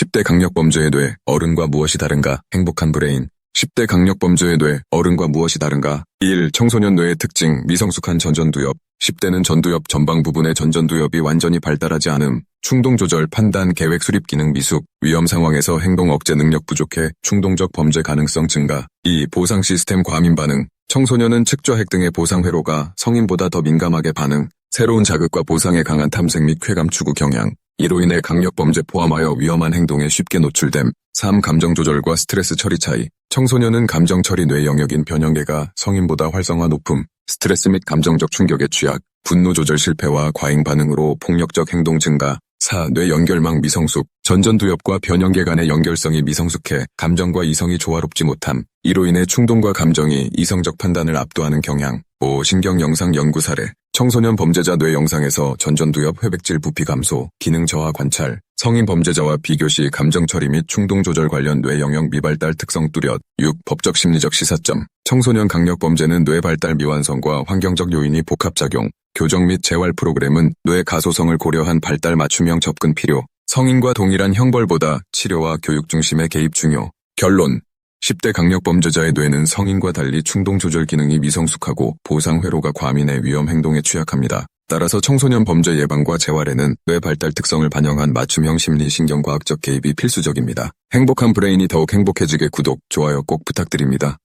10대 강력범죄의 뇌, 어른과 무엇이 다른가? 행복한 브레인. 10대 강력범죄의 뇌, 어른과 무엇이 다른가? 1. 청소년 뇌의 특징, 미성숙한 전전두엽. 10대는 전두엽 전방 부분의 전전두엽이 완전히 발달하지 않음. 충동 조절, 판단, 계획 수립 기능 미숙. 위험 상황에서 행동 억제 능력 부족해 충동적 범죄 가능성 증가. 2. 보상 시스템 과민 반응. 청소년은 측좌핵 등의 보상 회로가 성인보다 더 민감하게 반응. 새로운 자극과 보상에 강한 탐색 및 쾌감 추구 경향. 이로 인해 강력범죄 포함하여 위험한 행동에 쉽게 노출됨. 3. 감정 조절과 스트레스 처리 차이. 청소년은 감정 처리 뇌 영역인 변형계가 성인보다 활성화 높음. 스트레스 및 감정적 충격에 취약. 분노 조절 실패와 과잉 반응으로 폭력적 행동 증가. 4. 뇌 연결망 미성숙. 전전두엽과 변형계 간의 연결성이 미성숙해 감정과 이성이 조화롭지 못함. 이로 인해 충동과 감정이 이성적 판단을 압도하는 경향. 5. 신경 영상 연구 사례. 청소년 범죄자 뇌 영상에서 전전두엽 회백질 부피 감소, 기능 저하 관찰, 성인 범죄자와 비교 시 감정 처리 및 충동 조절 관련 뇌 영역 미발달 특성 뚜렷. 6. 법적 심리적 시사점. 청소년 강력 범죄는 뇌 발달 미완성과 환경적 요인이 복합작용. 교정 및 재활 프로그램은 뇌 가소성을 고려한 발달 맞춤형 접근 필요. 성인과 동일한 형벌보다 치료와 교육 중심의 개입 중요. 결론. 10대 강력범죄자의 뇌는 성인과 달리 충동 조절 기능이 미성숙하고 보상 회로가 과민해 위험 행동에 취약합니다. 따라서 청소년 범죄 예방과 재활에는 뇌 발달 특성을 반영한 맞춤형 심리 신경과학적 개입이 필수적입니다. 행복한 브레인이 더욱 행복해지게 구독, 좋아요 꼭 부탁드립니다.